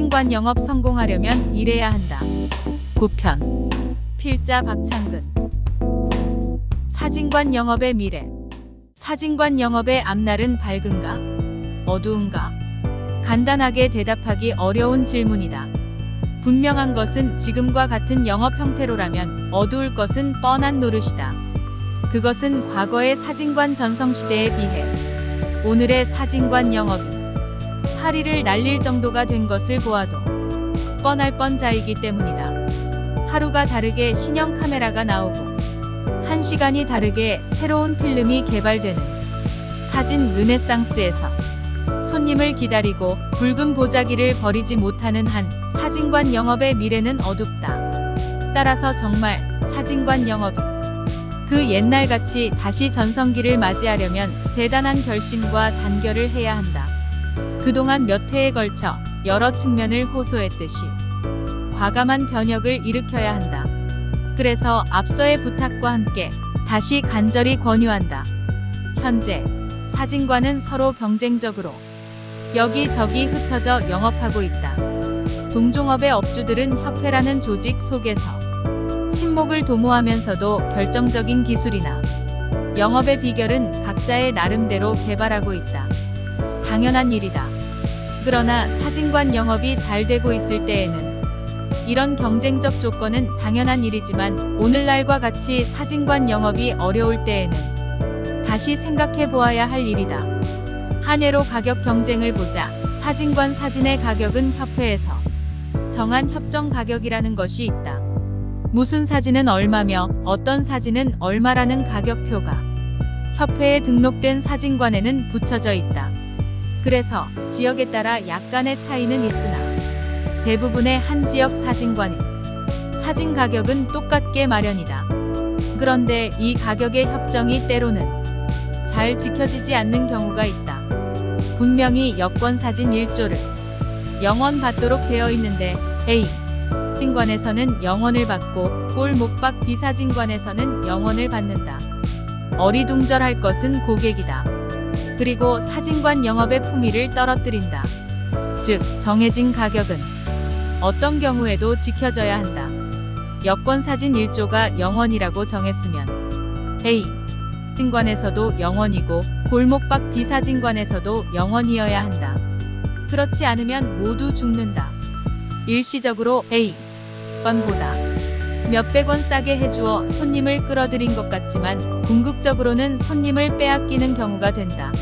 사진관 영업 성공하려면 이래야 한다. 9편 필자 박창근 사진관 영업의 미래 사진관 영업의 앞날은 밝은가? 어두운가? 간단하게 대답하기 어려운 질문이다. 분명한 것은 지금과 같은 영업 형태로라면 어두울 것은 뻔한 노릇이다. 그것은 과거의 사진관 전성시대에 비해 오늘의 사진관 영업이 파리를 날릴 정도가 된 것을 보아도 뻔할 뻔자이기 때문이다. 하루가 다르게 신형 카메라가 나오고 한 시간이 다르게 새로운 필름이 개발되는 사진 르네상스에서 손님을 기다리고 붉은 보자기를 버리지 못하는 한 사진관 영업의 미래는 어둡다. 따라서 정말 사진관 영업이 그 옛날같이 다시 전성기를 맞이하려면 대단한 결심과 단결을 해야 한다. 그동안 몇 해에 걸쳐 여러 측면을 호소했듯이 과감한 변혁을 일으켜야 한다. 그래서 앞서의 부탁과 함께 다시 간절히 권유한다. 현재 사진관은 서로 경쟁적으로 여기저기 흩어져 영업하고 있다. 동종업의 업주들은 협회라는 조직 속에서 침묵을 도모하면서도 결정적인 기술이나 영업의 비결은 각자의 나름대로 개발하고 있다. 당연한 일이다. 그러나 사진관 영업이 잘 되고 있을 때에는 이런 경쟁적 조건은 당연한 일이지만 오늘날과 같이 사진관 영업이 어려울 때에는 다시 생각해 보아야 할 일이다. 한 해로 가격 경쟁을 보자 사진관 사진의 가격은 협회에서 정한 협정 가격이라는 것이 있다. 무슨 사진은 얼마며 어떤 사진은 얼마라는 가격표가 협회에 등록된 사진관에는 붙여져 있다. 그래서 지역에 따라 약간의 차이는 있으나 대부분의 한 지역 사진관이 사진 가격은 똑같게 마련이다. 그런데 이 가격의 협정이 때로는 잘 지켜지지 않는 경우가 있다. 분명히 여권 사진 1조를 영원 받도록 되어 있는데 A 사진관에서는 영원을 받고 꼴목박 비사진관에서는 영원을 받는다. 어리둥절할 것은 고객이다. 그리고 사진관 영업의 품위를 떨어뜨린다. 즉, 정해진 가격은 어떤 경우에도 지켜져야 한다. 여권 사진 1조가 영원이라고 정했으면 A. 사진관에서도 영원이고 골목박 비사진관에서도 영원이어야 한다. 그렇지 않으면 모두 죽는다. 일시적으로 A. 건보다 몇백 원 싸게 해주어 손님을 끌어들인 것 같지만 궁극적으로는 손님을 빼앗기는 경우가 된다.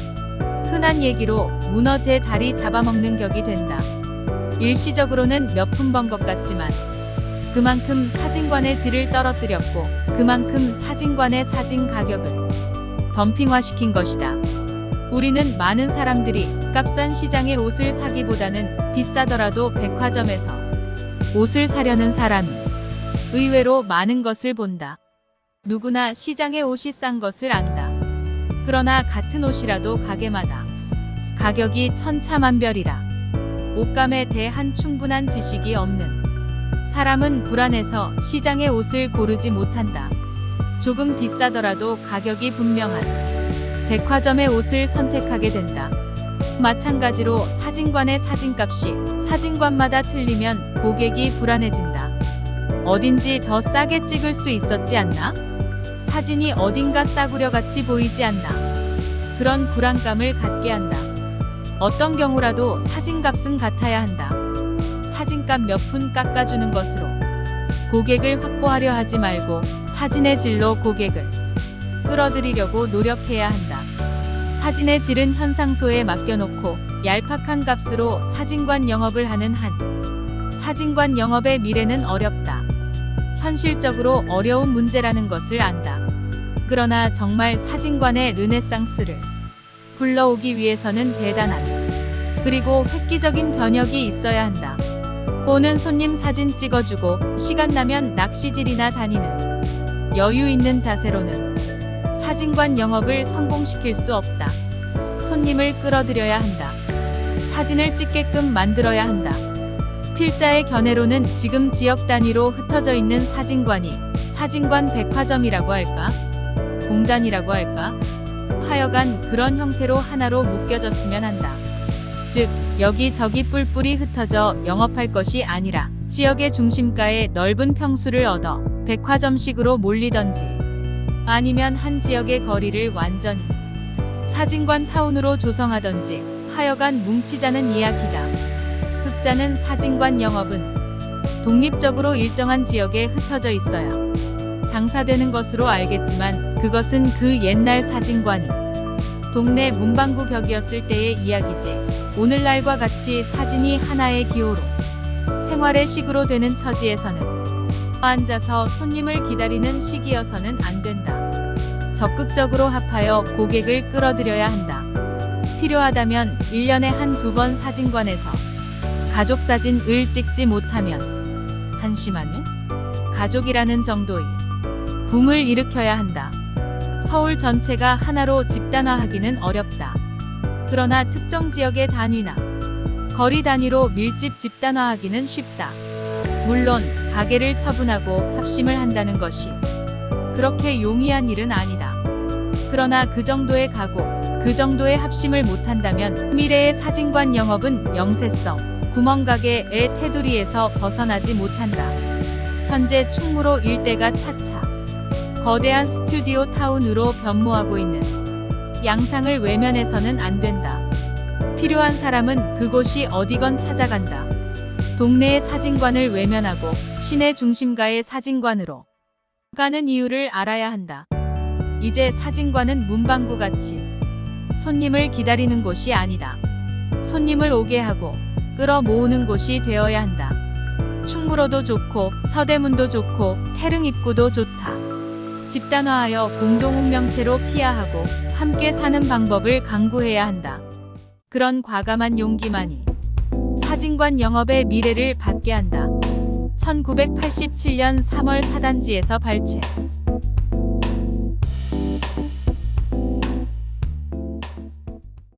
흔한 얘기로 문어 제 다리 잡아먹는 격이 된다. 일시적으로는 몇 푼 번 것 같지만 그만큼 사진관의 질을 떨어뜨렸고 그만큼 사진관의 사진 가격을 덤핑화시킨 것이다. 우리는 많은 사람들이 값싼 시장의 옷을 사기보다는 비싸더라도 백화점에서 옷을 사려는 사람이 의외로 많은 것을 본다. 누구나 시장의 옷이 싼 것을 안다. 그러나 같은 옷이라도 가게마다 가격이 천차만별이라 옷감에 대한 충분한 지식이 없는 사람은 불안해서 시장의 옷을 고르지 못한다. 조금 비싸더라도 가격이 분명한 백화점의 옷을 선택하게 된다. 마찬가지로 사진관의 사진값이 사진관마다 틀리면 고객이 불안해진다. 어딘지 더 싸게 찍을 수 있었지 않나? 사진이 어딘가 싸구려 같이 보이지 않나? 그런 불안감을 갖게 한다. 어떤 경우라도 사진값은 같아야 한다. 사진값 몇 푼 깎아주는 것으로 고객을 확보하려 하지 말고 사진의 질로 고객을 끌어들이려고 노력해야 한다. 사진의 질은 현상소에 맡겨놓고 얄팍한 값으로 사진관 영업을 하는 한 사진관 영업의 미래는 어렵다. 현실적으로 어려운 문제라는 것을 안다. 그러나 정말 사진관의 르네상스를 불러오기 위해서는 대단한 그리고 획기적인 변혁이 있어야 한다. 오는 손님 사진 찍어주고 시간 나면 낚시질이나 다니는 여유 있는 자세로는 사진관 영업을 성공시킬 수 없다. 손님을 끌어들여야 한다. 사진을 찍게끔 만들어야 한다. 필자의 견해로는 지금 지역 단위로 흩어져 있는 사진관이 사진관 백화점이라고 할까? 공단이라고 할까? 하여간 그런 형태로 하나로 묶여졌으면 한다. 즉 여기저기 뿔뿔이 흩어져 영업할 것이 아니라 지역의 중심가에 넓은 평수를 얻어 백화점식으로 몰리던지 아니면 한 지역의 거리를 완전히 사진관 타운으로 조성하던지 하여간 뭉치자는 이야기다. 흑자는 사진관 영업은 독립적으로 일정한 지역에 흩어져 있어야 장사되는 것으로 알겠지만 그것은 그 옛날 사진관이 동네 문방구 벽이었을 때의 이야기지. 오늘날과 같이 사진이 하나의 기호로 생활의 식으로 되는 처지에서는 앉아서 손님을 기다리는 시기여서는 안 된다. 적극적으로 합하여 고객을 끌어들여야 한다. 필요하다면 1년에 한 두 번 사진관에서 가족 사진을 찍지 못하면 한심하는 가족이라는 정도의 붐을 일으켜야 한다. 서울 전체가 하나로 집단화하기는 어렵다. 그러나 특정 지역의 단위나 거리 단위로 밀집 집단화하기는 쉽다. 물론 가게를 처분하고 합심을 한다는 것이 그렇게 용이한 일은 아니다. 그러나 그 정도의 가고 그 정도의 합심을 못한다면 미래의 사진관 영업은 영세성 구멍가게의 테두리에서 벗어나지 못한다. 현재 충무로 일대가 차차 거대한 스튜디오 타운으로 변모하고 있는 양상을 외면해서는 안 된다. 필요한 사람은 그곳이 어디건 찾아간다. 동네의 사진관을 외면하고 시내 중심가의 사진관으로 가는 이유를 알아야 한다. 이제 사진관은 문방구 같이 손님을 기다리는 곳이 아니다. 손님을 오게 하고 끌어 모으는 곳이 되어야 한다. 충무로도 좋고 서대문도 좋고 태릉 입구도 좋다. 집단화하여 공동 운명체로 피하하고 함께 사는 방법을 강구해야 한다. 그런 과감한 용기만이 사진관 영업의 미래를 받게 한다. 1987년 3월 사단지에서 발췌.